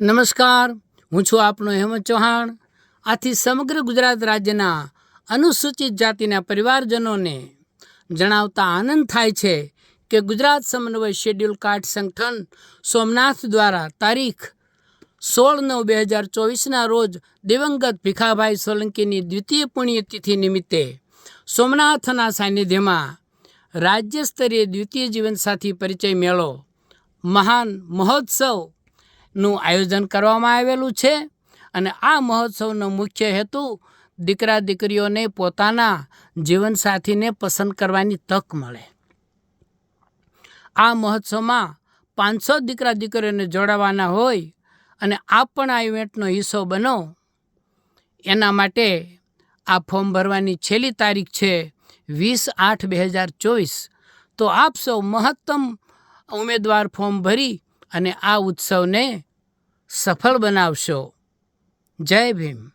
નમસ્કાર, હું છું આપનો હેમંત ચૌહાણ. આથી સમગ્ર ગુજરાત રાજ્યના અનુસૂચિત જાતિના પરિવારજનોને જણાવતા આનંદ થાય છે કે ગુજરાત સમન્વય શેડ્યુલ કાર્ડ સંગઠન સોમનાથ દ્વારા તારીખ સોળ નવ બે હજાર ચોવીસના રોજ દિવંગત ભીખાભાઈ સોલંકીની દ્વિતીય પુણ્યતિથિ નિમિત્તે સોમનાથના સાનિધ્યમાં રાજ્ય સ્તરીય દ્વિતીય જીવનસાથી પરિચય મેળો, મહાન મહોત્સવનું આયોજન કરવામાં આવેલું છે. અને આ મહોત્સવનો મુખ્ય હેતુ દીકરા દીકરીઓને પોતાના જીવનસાથીને પસંદ કરવાની તક મળે. આ મહોત્સવમાં પાંચસો દીકરા દીકરીઓને જોડાવાના હોય અને આપ પણ આ ઇવેન્ટનો હિસ્સો બનો. એના માટે આ ફોર્મ ભરવાની છેલ્લી તારીખ છે વીસ આઠ બે હજાર ચોવીસ. તો આપ સૌ મહત્તમ ઉમેદવાર ફોર્મ ભરી અને આ ઉત્સવને સફળ બનાવશો. જય ભીમ.